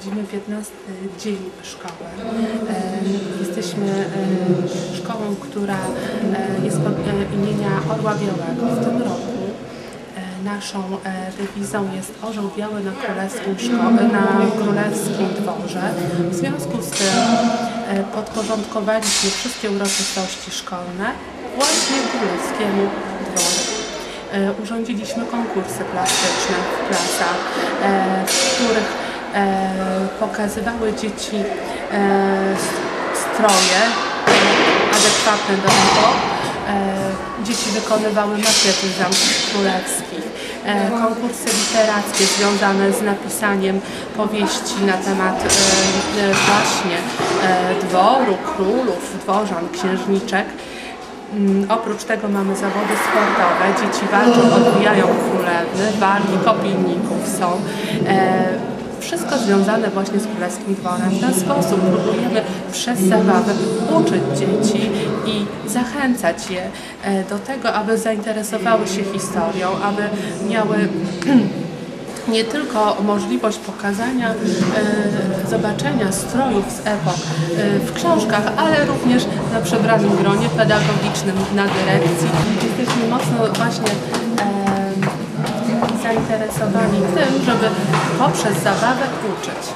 obchodzimy 15 dzień szkoły. E, Jesteśmy e, szkołą, która e, jest pod imienia Orła Białego. W tym roku naszą dewizą jest Orzeł Biały na królewskim, szko- na królewskim dworze. W związku z tym podporządkowaliśmy wszystkie uroczystości szkolne właśnie królewskiemu dworu. Urządziliśmy konkursy plastyczne w klasach, w których pokazywały dzieci e, stroje e, adekwatne do tego. E, Dzieci wykonywały makiety zamków królewskich, e, konkursy literackie związane z napisaniem powieści na temat e, e, właśnie e, dworu, królów, dworzan, księżniczek. Mm, Oprócz tego mamy zawody sportowe. Dzieci walczą, odbijają królewny, walki kopijników są. Wszystko związane właśnie z Królewskim Dworem. W ten sposób próbujemy przez zabawę uczyć dzieci i zachęcać je e, do tego, aby zainteresowały się historią, aby miały nie tylko możliwość pokazania, e, zobaczenia strojów z epok e, w książkach, ale również na przebranym gronie pedagogicznym na dyrekcji. Jesteśmy mocno właśnie zainteresowani tym, żeby poprzez zabawę uczyć.